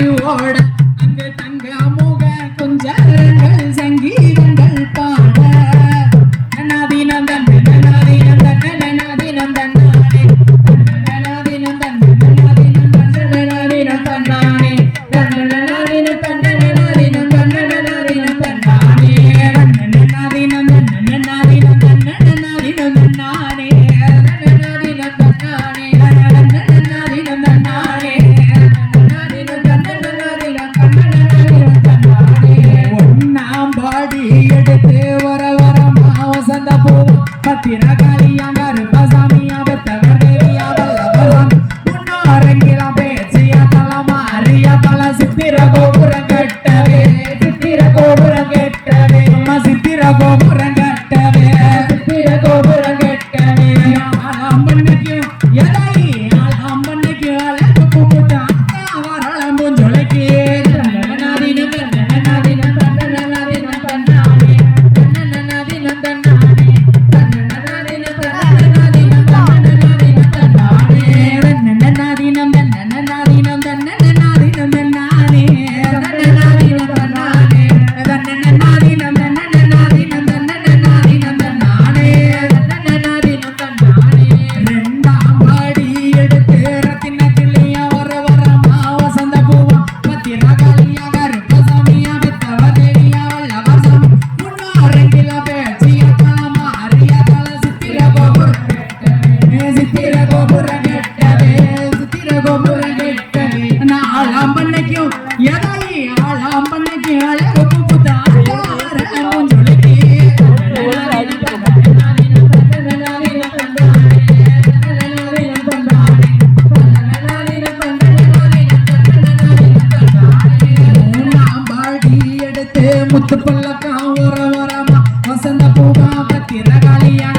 ஓட அங்கு தங்க முக கொஞ்சம் tirar. செய்யும் எதாயி ஆளாம் பண்ணைக்கு அழகு பூப்பு முத்து பல்லக்கா உர வரமா வசந்த பூகா பத்திரகாளியா